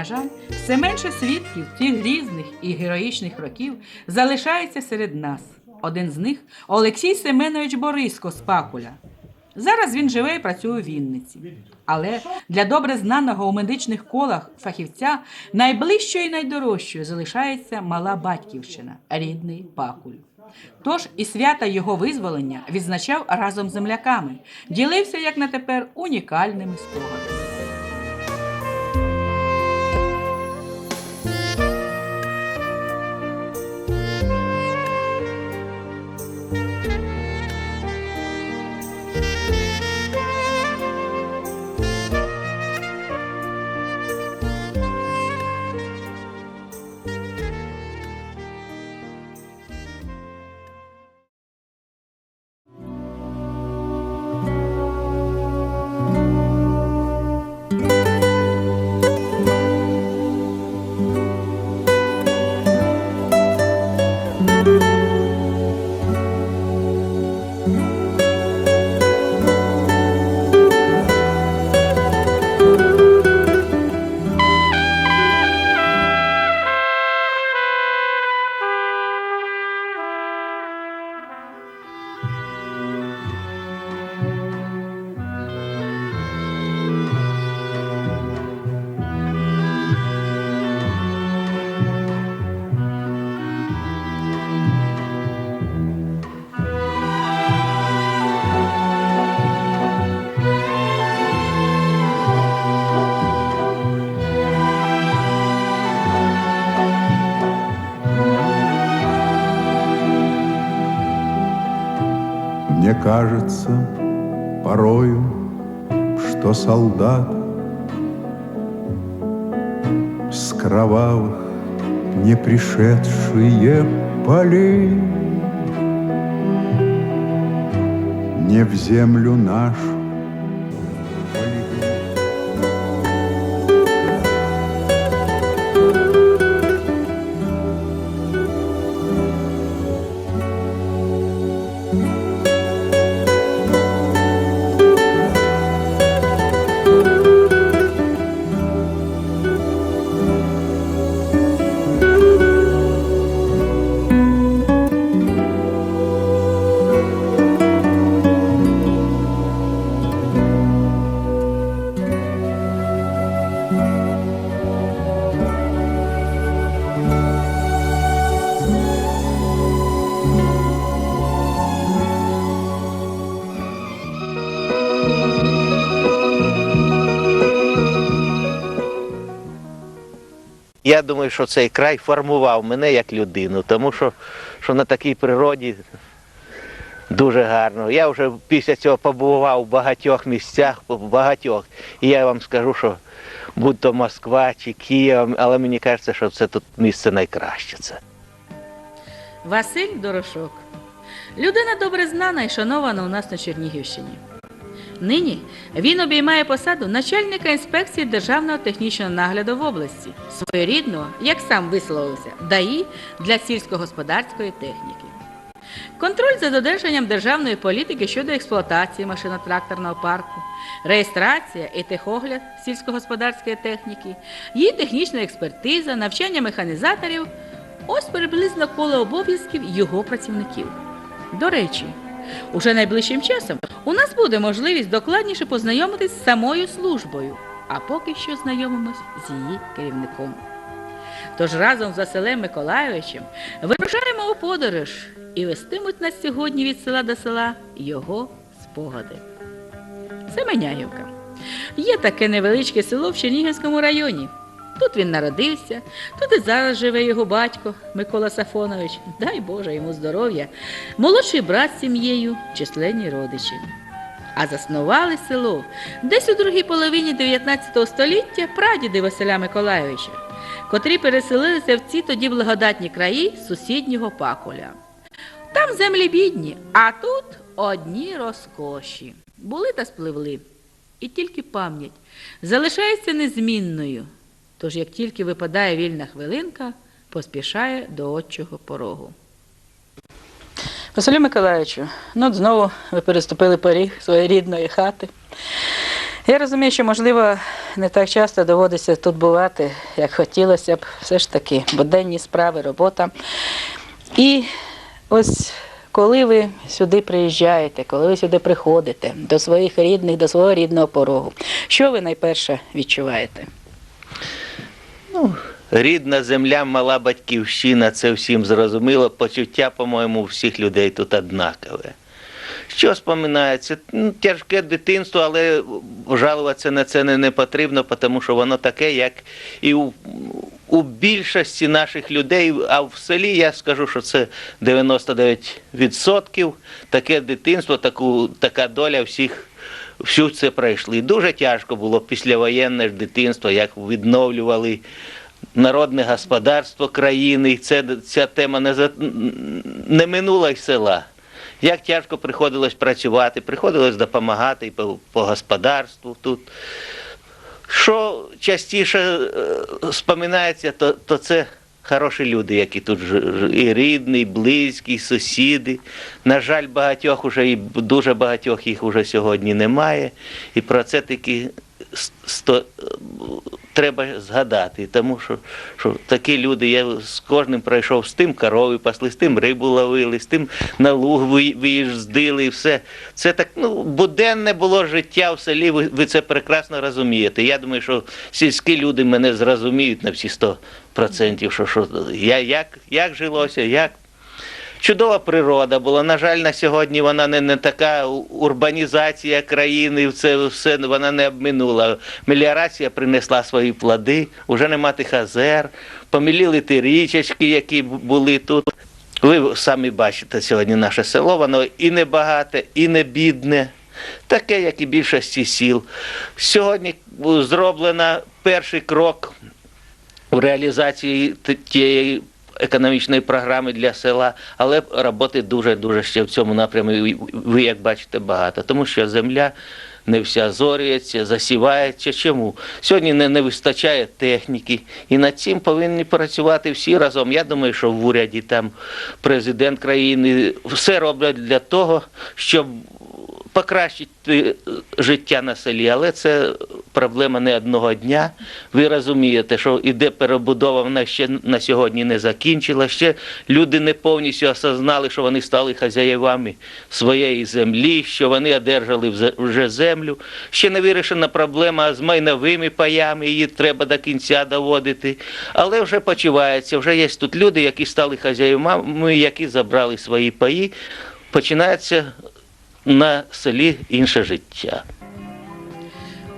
На жаль, все менше свідків тих грізних і героїчних років залишається серед нас. Один з них Олексій Семенович Бориско з Пакуля. Зараз він живе і працює у Вінниці. Але для добре знаного у медичних колах фахівця найближчою і найдорожчою залишається мала батьківщина, рідний Пакуль. Тож і свята його визволення відзначав разом з земляками, ділився, як на тепер, унікальними спогадами. Кажется порою, что солдат С кровавых не пришедшие полей Не в землю нашу Я думаю, що цей край формував мене як людину, тому що, що на такій природі дуже гарно. Я вже після цього побував в багатьох місцях, в багатьох. І я вам скажу, що будь то Москва чи Київ, але мені кажеться, що це тут місце найкраще. Це. Василь Дорошок. Людина добре знана і шанована у нас на Чернігівщині. Нині він обіймає посаду начальника інспекції Державного технічного нагляду в області, своєрідного, як сам висловився, ДАІ для сільськогосподарської техніки. Контроль за додержанням державної політики щодо експлуатації машино-тракторного парку, реєстрація і техогляд сільськогосподарської техніки, її технічна експертиза, навчання механізаторів ось приблизно коло обов'язків його працівників. До речі, уже найближчим часом у нас буде можливість докладніше познайомитись з самою службою, а поки що знайомимось з її керівником. Тож разом з Василем Миколайовичем вирушаємо у подорож і вестимуть нас сьогодні від села до села його спогади. Семеняївка. Є таке невеличке село в Чернігівському районі. Тут він народився, тут і зараз живе його батько Микола Сафонович, дай Боже йому здоров'я, молодший брат з сім'єю, численні родичі. А заснували село десь у другій половині 19 століття прадіди Василя Миколайовича, котрі переселилися в ці тоді благодатні краї сусіднього пакуля. Там землі бідні, а тут одні розкоші. Були та спливли. І тільки пам'ять залишається незмінною. Тож, як тільки випадає вільна хвилинка, поспішає до отчого порогу. Василю Миколаївичу, ну от знову ви переступили поріг своєї рідної хати. Я розумію, що, можливо, не так часто доводиться тут бувати, як хотілося б, все ж таки, буденні справи, робота. І ось коли ви сюди приїжджаєте, коли ви сюди приходите до своїх рідних, до свого рідного порогу, що ви найперше відчуваєте? Ну, рідна земля, мала батьківщина, це всім зрозуміло. Почуття, по-моєму, всіх людей тут однакове. Що споминається? Ну, тяжке дитинство, але жалуватися на це не, не потрібно, тому що воно таке, як і у, у більшості наших людей, а в селі я скажу, що це 99% таке дитинство, таку, така доля всіх всю це пройшли. Дуже тяжко було післявоєнне ж дитинство, як відновлювали народне господарство країни. Це, ця тема не, за, не минула й села. Як тяжко приходилось працювати, приходилось допомагати і по, по господарству тут. Що частіше е, споминається, то, то це хороші люди, які тут і рідні, і близькі, і сусіди. На жаль, багатьох уже і дуже багатьох їх уже сьогодні немає. І про це таки треба згадати, тому що, що такі люди, я з кожним пройшов, з тим корови пасли, з тим рибу ловили, з тим на луг ви- виїздили і все. Це так ну, буденне було життя в селі, ви, ви це прекрасно розумієте. Я думаю, що сільські люди мене зрозуміють на всі 100%, що, що я, як, як жилося, як Чудова природа була. На жаль, на сьогодні вона не, не така урбанізація країни, це все вона не обминула. Меліорація принесла свої плоди, вже нема тих озер, поміліли ті річечки, які були тут. Ви самі бачите сьогодні наше село, воно і не багате, і не бідне. Таке, як і більшості сіл. Сьогодні зроблено перший крок в реалізації тієї економічної програми для села, але роботи дуже дуже ще в цьому напрямі. Ви як бачите багато, тому що земля. Не вся зорюється, засівається. Чому? Сьогодні не, не вистачає техніки, і над цим повинні працювати всі разом. Я думаю, що в уряді там президент країни все роблять для того, щоб покращити життя на селі, але це проблема не одного дня. Ви розумієте, що іде перебудова, вона ще на сьогодні не закінчила. Ще люди не повністю осознали, що вони стали хазяєвами своєї землі, що вони одержали вже землю. Ще не вирішена проблема з майновими паями, її треба до кінця доводити. Але вже почувається, вже є тут люди, які стали хазяєвами, які забрали свої паї. Починається на селі інше життя.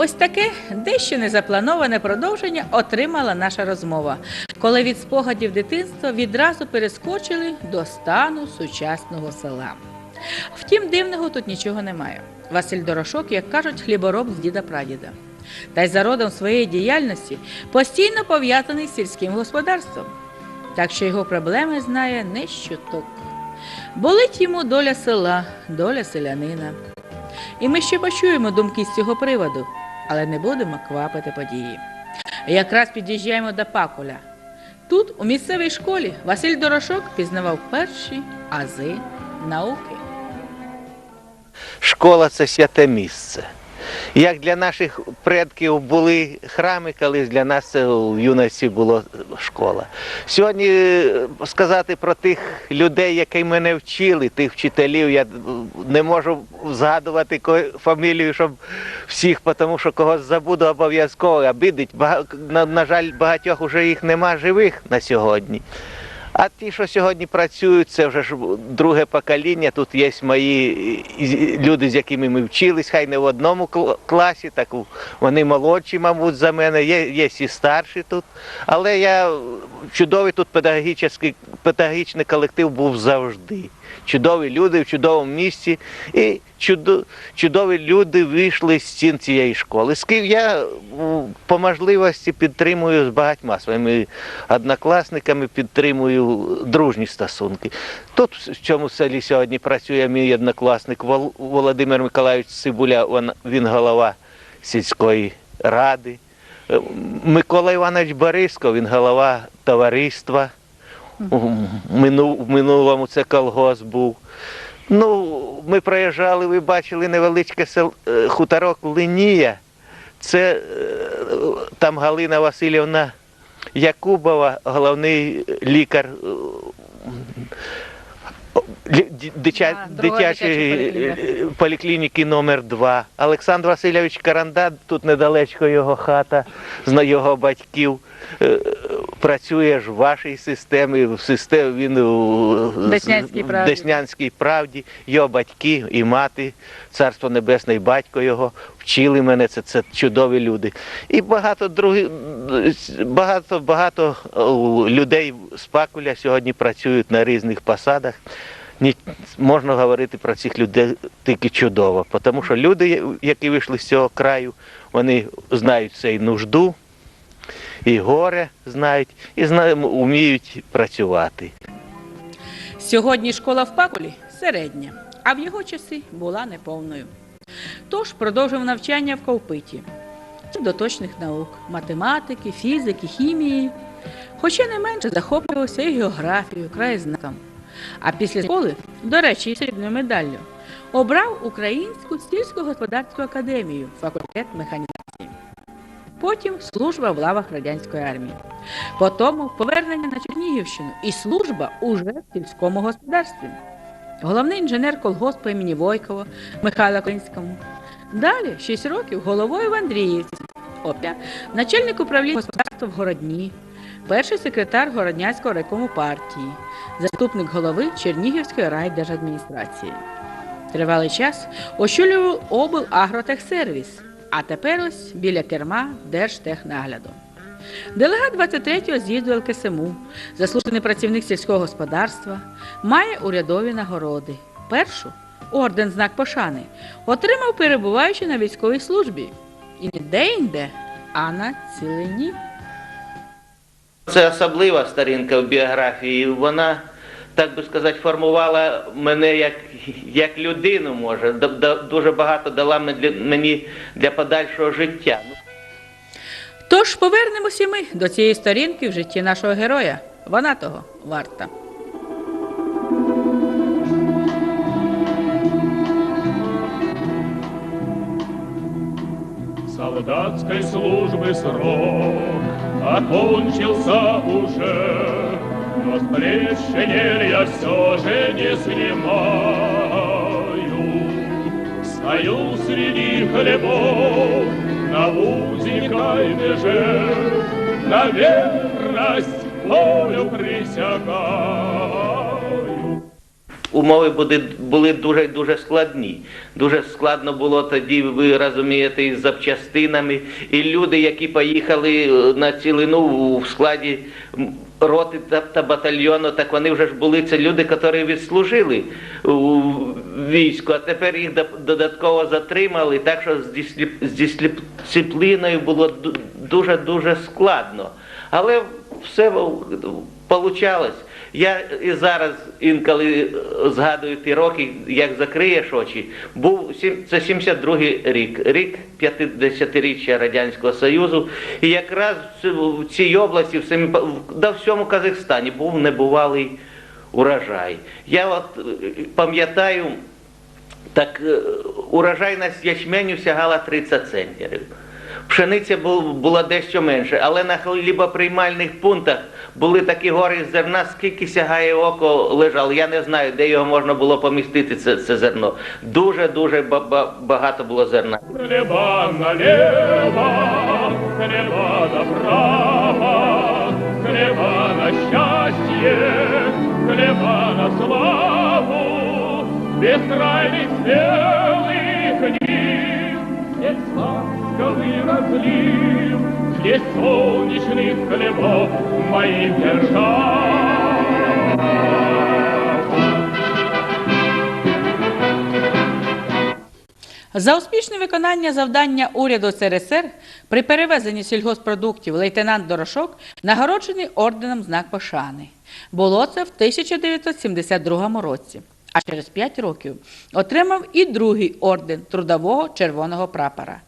Ось таке дещо незаплановане продовження отримала наша розмова, коли від спогадів дитинства відразу перескочили до стану сучасного села. Втім, дивного тут нічого немає. Василь Дорошок, як кажуть, хлібороб з діда прадіда. Та й за родом своєї діяльності постійно пов'язаний з сільським господарством. Так що його проблеми знає не щоток. Болить йому доля села, доля селянина. І ми ще почуємо думки з цього приводу, але не будемо квапити події. Якраз під'їжджаємо до Пакуля. Тут, у місцевій школі, Василь Дорошок пізнавав перші ази науки. Школа це святе місце. Як для наших предків були храми, колись для нас це в юності була школа. Сьогодні е, сказати про тих людей, які мене вчили, тих вчителів, я не можу згадувати фамілію, щоб всіх, тому що когось забуду обов'язково, обидить. На жаль, багатьох вже їх нема живих на сьогодні. А ті, що сьогодні працюють, це вже ж друге покоління. Тут є мої люди, з якими ми вчились, хай не в одному кл- класі, так вони молодші, мабуть, за мене, є, є і старші тут. Але я чудовий тут педагогічний, педагогічний колектив був завжди. Чудові люди в чудовому місці. І чудо, чудові люди вийшли з стін цієї школи. З ким я по можливості підтримую з багатьма своїми однокласниками, підтримую дружні стосунки. Тут в цьому селі сьогодні працює мій однокласник Вол- Володимир Миколаївич Цибуля, він голова сільської ради. Е, Микола Іванович Бориско, він голова товариства. В минулому це колгосп був. Ну, ми проїжджали, ви бачили невеличке сел, е, хуторок Линія. Це е, там Галина Васильівна Якубова, головний лікар дитя- А, другої дитячої дитячої е, поліклініки номер 2 Олександр Васильович Каранда, тут недалечко його хата, його батьків. е, Працює ж в вашій системі, в системі він у Деснянській правді. Деснянській правді, його батьки і мати, царство небесне, і батько його вчили мене. Це, це чудові люди. І багато других багато багато людей з Пакуля сьогодні працюють на різних посадах. Можна говорити про цих людей тільки чудово, тому що люди, які вийшли з цього краю, вони знають цей нужду, і горе знають, і знають, вміють працювати. Сьогодні школа в Пакулі середня, а в його часи була неповною. Тож продовжив навчання в Ковпиті до точних наук математики, фізики, хімії. Хоча не менше захоплювався і географією, краєзнавством. А після школи, до речі, срібною медаллю, обрав Українську сільськогосподарську академію, факультет механізації. Потім служба в лавах радянської армії. Потім повернення на Чернігівщину і служба уже в сільському господарстві. Головний інженер колгоспу імені Войкова Михайла Клинському. Далі 6 років головою в Андріївці. Опя, начальник управління господарства в Городні, перший секретар Городнянського райкому партії, заступник голови Чернігівської райдержадміністрації. Тривалий час очолював облагротехсервіс, а тепер ось біля керма Держтехнагляду. Делегат 23-го з'їзду ЛКСМУ, заслужений працівник сільського господарства, має урядові нагороди. Першу орден знак пошани отримав перебуваючи на військовій службі. І не де-інде, а на цілині. Це особлива сторінка в біографії. Вона, так би сказати, формувала мене як, як людину, може. Дуже багато дала мені для подальшого життя. Тож повернемося ми до цієї сторінки в житті нашого героя. Вона того варта. Солдатской службы срок окончился уже, Но с плеч шинель я все же не снимаю. Стою среди хлебов на узника и меже, На верность волю присягаю. Умови були, були дуже дуже складні. Дуже складно було тоді, ви розумієте, із запчастинами. І люди, які поїхали е, на цілину в складі роти та, та батальйону, так вони вже ж були це люди, які відслужили війську, а тепер їх додатково затримали, так що з дисципліною було дуже дуже складно. Але все вийшло. Я і зараз інколи е, згадую ті роки, як закриєш очі. Був це 72-й рік, рік 50-річчя Радянського Союзу. І якраз в цій області, в самі, да всьому Казахстані був небувалий урожай. Я от е, пам'ятаю, так е, урожайність ячменю сягала 30 центнерів. Пшениця була дещо менше, але на хлібоприймальних пунктах були такі гори зерна, скільки сягає око лежало. Я не знаю, де його можна було помістити, це, це зерно. Дуже-дуже ба- ба- багато було зерна. Хлеба налево, хлеба добра, хлеба на счастье, хлеба на славу, бескрайних белых дней. Здесь ласковый разлив, здесь солнечных хлебов моих держав. За успішне виконання завдання уряду СРСР при перевезенні сільгоспродуктів лейтенант Дорошок нагороджений орденом знак пошани. Було це в 1972 році. А через 5 років отримав і другий орден трудового червоного прапора.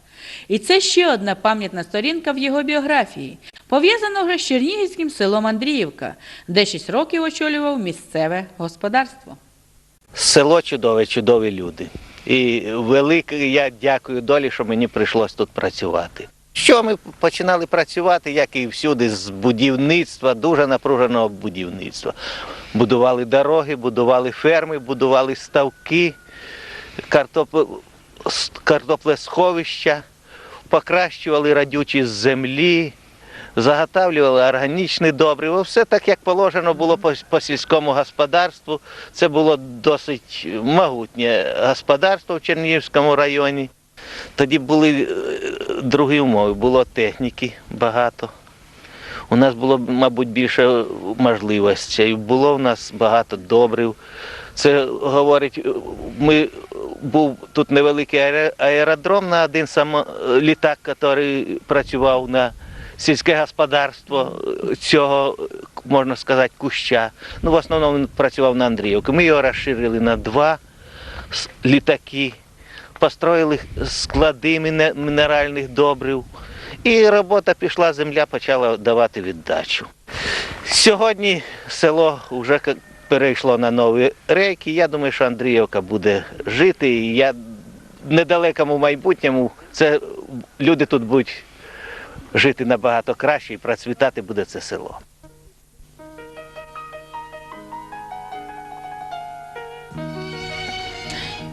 І це ще одна пам'ятна сторінка в його біографії, пов'язана вже з Чернігівським селом Андріївка, де 6 років очолював місцеве господарство. Село чудове, чудові люди. І велике я дякую долі, що мені прийшлось тут працювати. Що ми починали працювати, як і всюди, з будівництва, дуже напруженого будівництва. Будували дороги, будували ферми, будували ставки, картоп... картоплесховища, покращували радючі землі, заготавлювали органічне добриво. Все так, як положено було по, по сільському господарству. Це було досить могутнє господарство в Чернігівському районі. Тоді були е, другі умови, було техніки багато. У нас було, мабуть, більше можливостей. Було в нас багато добрив. Це говорить, е, ми був тут невеликий аеродром на один сам літак, який працював на сільське господарство е, цього, е, можна сказати, куща. Ну, в основному він працював на Андріївці. Ми його розширили на два літаки, построїли склади мінеральних добрив. І робота пішла, земля почала давати віддачу. Сьогодні село вже перейшло на нові рейки. Я думаю, що Андріївка буде жити. І я в недалекому майбутньому це люди тут будуть жити набагато краще і процвітати буде це село.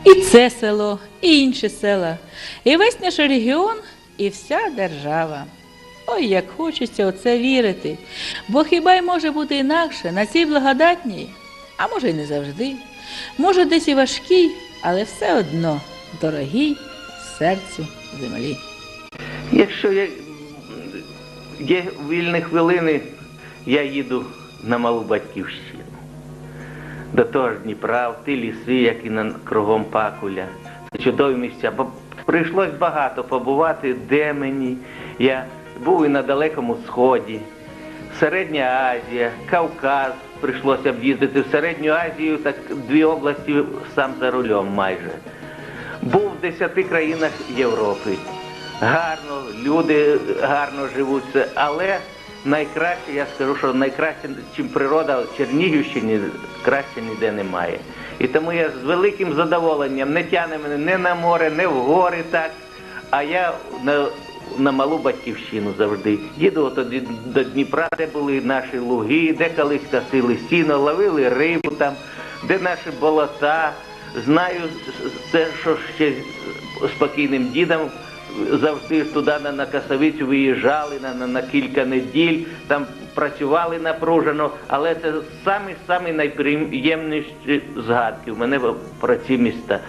І це село, і інші села, і весь наш регіон, і вся держава. Ой, як хочеться оце вірити. Бо хіба й може бути інакше на цій благодатній, а може й не завжди. Може, десь і важкій, але все одно дорогій серцю землі. Якщо є, є вільні хвилини, я їду на малу батьківщину. До того ж Дніпра, в ті ліси, які на кругом Пакуля. Це чудові місця. Бо прийшлось багато побувати, де мені. Я був і на Далекому Сході, Середня Азія, Кавказ. Прийшлося об'їздити в Середню Азію, так дві області сам за рулем майже. Був в десяти країнах Європи. Гарно, люди гарно живуть, але найкраще, я скажу, що найкраще, чим природа в Чернігівщині, краще ніде немає. І тому я з великим задоволенням не тягне мене не на море, не в гори так, а я на, на малу батьківщину завжди. Їду до, до Дніпра, де були наші луги, де колись косили сіно, ловили рибу там, де наші болота. Знаю те, що ще спокійним дідом завжди туди на, на Касовицю виїжджали на, на, на кілька неділь, там працювали напружено, але це самі самі найприємніші згадки в мене про ці міста.